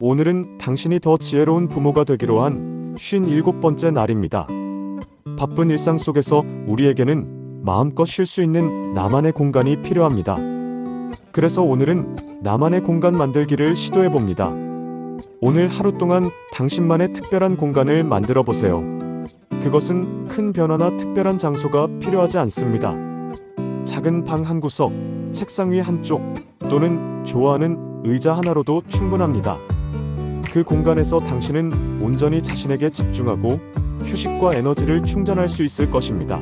오늘은 당신이 더 지혜로운 부모가 되기로 한 57번째 날입니다. 바쁜 일상 속에서 우리에게는 마음껏 쉴 수 있는 나만의 공간이 필요합니다. 그래서 오늘은 나만의 공간 만들기를 시도해 봅니다. 오늘 하루 동안 당신만의 특별한 공간을 만들어 보세요. 그것은 큰 변화나 특별한 장소가 필요하지 않습니다. 작은 방 한 구석, 책상 위 한쪽, 또는 좋아하는 의자 하나로도 충분합니다. 그 공간에서 당신은 온전히 자신에게 집중하고 휴식과 에너지를 충전할 수 있을 것입니다.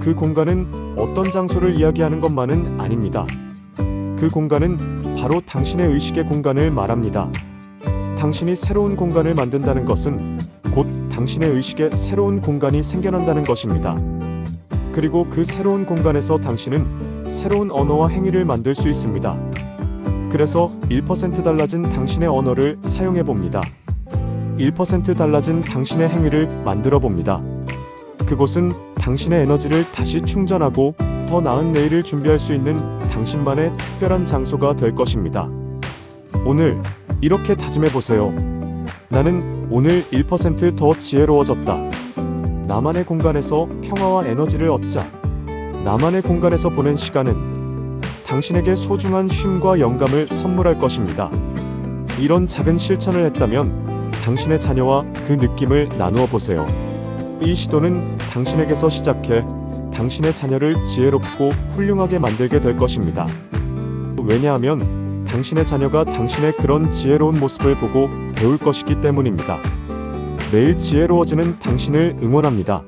그 공간은 어떤 장소를 이야기하는 것만은 아닙니다. 그 공간은 바로 당신의 의식의 공간을 말합니다. 당신이 새로운 공간을 만든다는 것은 곧 당신의 의식에 새로운 공간이 생겨난다는 것입니다. 그리고 그 새로운 공간에서 당신은 새로운 언어와 행위를 만들 수 있습니다. 그래서 1% 달라진 당신의 언어를 사용해 봅니다. 1% 달라진 당신의 행위를 만들어 봅니다. 그곳은 당신의 에너지를 다시 충전하고 더 나은 내일을 준비할 수 있는 당신만의 특별한 장소가 될 것입니다. 오늘 이렇게 다짐해 보세요. 나는 오늘 1%더 지혜로워졌다. 나만의 공간에서 평화와 에너지를 얻자. 나만의 공간에서 보낸 시간은 당신에게 소중한 쉼과 영감을 선물할 것입니다. 이런 작은 실천을 했다면 당신의 자녀와 그 느낌을 나누어 보세요. 이 시도는 당신에게서 시작해 당신의 자녀를 지혜롭고 훌륭하게 만들게 될 것입니다. 왜냐하면 당신의 자녀가 당신의 그런 지혜로운 모습을 보고 배울 것이기 때문입니다. 매일 지혜로워지는 당신을 응원합니다.